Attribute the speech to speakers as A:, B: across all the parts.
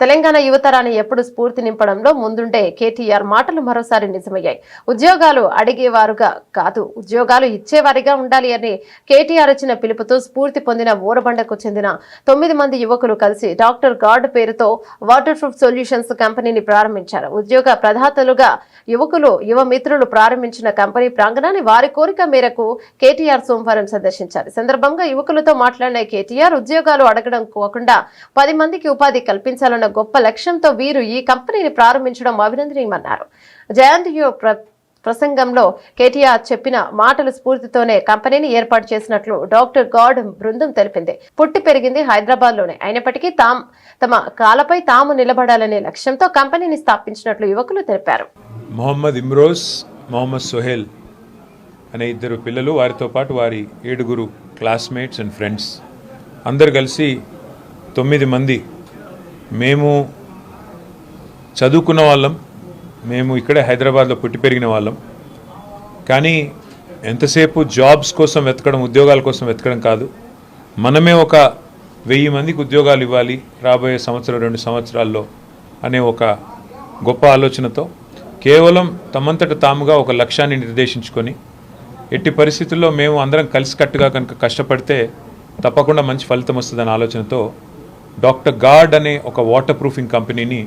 A: తెలంగాణ యువతరాన్ని ఎప్పుడు స్ఫూర్తి నింపడంలో ముందుండే కేటీఆర్ మాటలు మరోసారి నిజమయ్యాయి. ఉద్యోగాలు అడిగేవారుగా కాదు ఉద్యోగాలు ఇచ్చేవారిగా ఉండాలి అని కేటీఆర్ ఇచ్చిన పిలుపుతో స్ఫూర్తి పొందిన ఊరబండకు చెందిన తొమ్మిది మంది యువకులు కలిసి డాక్టర్ గాడ్ పేరుతో వాటర్ ప్రూఫ్ సొల్యూషన్స్ కంపెనీని ప్రారంభించారు. ఉద్యోగ ప్రదాతలుగా యువకులు యువ మిత్రులు ప్రారంభించిన కంపెనీ ప్రాంగణాన్ని వారి కోరిక మేరకు కేటీఆర్ సోమవారం సందర్శించారు. సందర్భంగా యువకులతో మాట్లాడిన కేటీఆర్ ఉద్యోగాలు అడగడం కాకుండా పది మందికి ఉపాధి కల్పించాలన్న గొప్ప లక్ష్యంతో వీరు ఈ కంపెనీని ప్రారంభించడం అభినందనీయమన్నారు. జయంతియో ప్ర ప్రసంగంలో కేటీఆర్ చెప్పిన మాటల స్ఫూర్తితోనే కంపెనీని ఏర్పాటు చేసినట్లు డాక్టర్ గాడ్ బృందం తెలిపింది. పుట్టి పెరిగింది హైదరాబాద్లోనే అయినప్పటికీ తాం తమ కాలపై తాము నిలబడాలనే లక్ష్యంతో కంపెనీని స్థాపించినట్లు యువకులు తెలిపారు.
B: మొహమ్మద్ ఇమ్రోజ్ మొహమ్మద్ సొహేల్ అనే ఇద్దరు పిల్లలు వారితో పాటు వారి ఏడుగురు క్లాస్మేట్స్ అండ్ ఫ్రెండ్స్. అందరు కలిసి తొమ్మిది మంది మేము చదువుకున్న వాళ్ళం. మేము ఇక్కడే హైదరాబాద్లో పుట్టి పెరిగిన వాళ్ళం. కానీ ఎంతసేపు జాబ్స్ కోసం వెతకడం ఉద్యోగాల కోసం వెతకడం కాదు. మనమే ఒక వెయ్యి మందికి ఉద్యోగాలు ఇవ్వాలి రాబోయే సంవత్సరం రెండు సంవత్సరాల్లో అనే ఒక గొప్ప ఆలోచనతో కేవలం తమంతట తాముగా ఒక లక్ష్యాన్ని నిర్దేశించుకొని ఎట్టి పరిస్థితుల్లో మేము అందరం కలిసికట్టుగా కనుక కష్టపడితే తప్పకుండా మంచి ఫలితం వస్తుందనే ఆలోచనతో డాక్టర్ గార్డ్ అనే ఒక వాటర్ ప్రూఫింగ్ కంపెనీని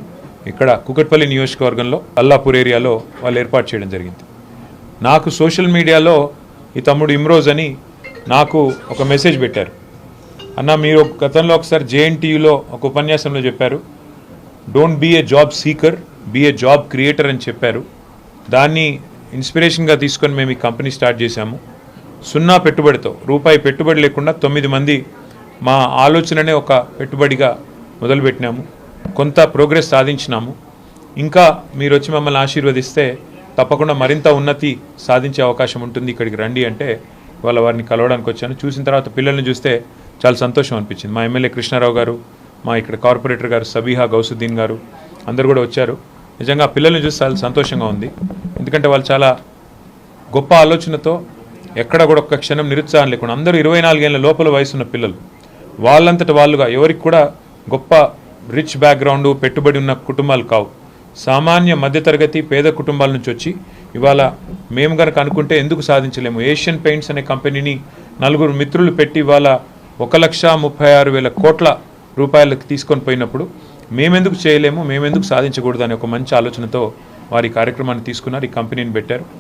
B: ఇక్కడ కుకట్పల్లి నియోజకవర్గంలో అల్లాపూర్ ఏరియాలో వాళ్ళు ఏర్పాటు చేయడం జరిగింది. నాకు సోషల్ మీడియాలో ఈ తమ్ముడు ఇమ్రోజ్ అని నాకు ఒక మెసేజ్ పెట్టారు. అన్న మీరు గతంలో ఒకసారి జేఎన్టీయూలో ఒక ఉపన్యాసంలో చెప్పారు don't be a job seeker be a job creator అని చెప్పారు. దాన్ని ఇన్స్పిరేషన్గా తీసుకొని మేము ఈ కంపెనీ స్టార్ట్ చేశాము. సున్నా పెట్టుబడితో రూపాయి పెట్టుబడి లేకుండా తొమ్మిది మంది మా ఆలోచననే ఒక పెట్టుబడిగా మొదలుపెట్టినాము. కొంత ప్రోగ్రెస్ సాధించినాము. ఇంకా మీరు వచ్చి మమ్మల్ని ఆశీర్వదిస్తే తప్పకుండా మరింత ఉన్నతి సాధించే అవకాశం ఉంటుంది ఇక్కడికి రండి అంటే వాళ్ళ వారిని కలవడానికి వచ్చాను. చూసిన తర్వాత పిల్లల్ని చూస్తే చాలా సంతోషం అనిపించింది. మా ఎమ్మెల్యే కృష్ణారావు గారు మా ఇక్కడ కార్పొరేటర్ గారు సబీహా గౌసుద్దీన్ గారు అందరు కూడా వచ్చారు. నిజంగా పిల్లల్ని చూస్తే చాలా సంతోషంగా ఉంది. ఎందుకంటే వాళ్ళు చాలా గొప్ప ఆలోచనతో ఎక్కడ కూడా ఒక్క క్షణం నిరుత్సాహం లేకుండా అందరూ ఇరవై నాలుగేళ్ళ లోపల వయసున్న పిల్లలు. వాళ్ళంతట వాళ్ళుగా ఎవరికి కూడా గొప్ప రిచ్ బ్యాక్గ్రౌండ్ పెట్టుబడి ఉన్న కుటుంబాలు కావు. సామాన్య మధ్యతరగతి పేద కుటుంబాల నుంచి వచ్చి ఇవాళ మేము కనుక అనుకుంటే ఎందుకు సాధించలేము? ఏషియన్ పెయింట్స్ అనే కంపెనీని నలుగురు మిత్రులు పెట్టి ఇవాళ ఒక లక్ష ముప్పై ఆరు వేల కోట్ల రూపాయలకు తీసుకొని పోయినప్పుడు మేమెందుకు చేయలేము? మేమెందుకు సాధించకూడదు అనే ఒక మంచి ఆలోచనతో వారి కార్యక్రమాన్ని తీసుకున్నారు ఈ కంపెనీని పెట్టారు.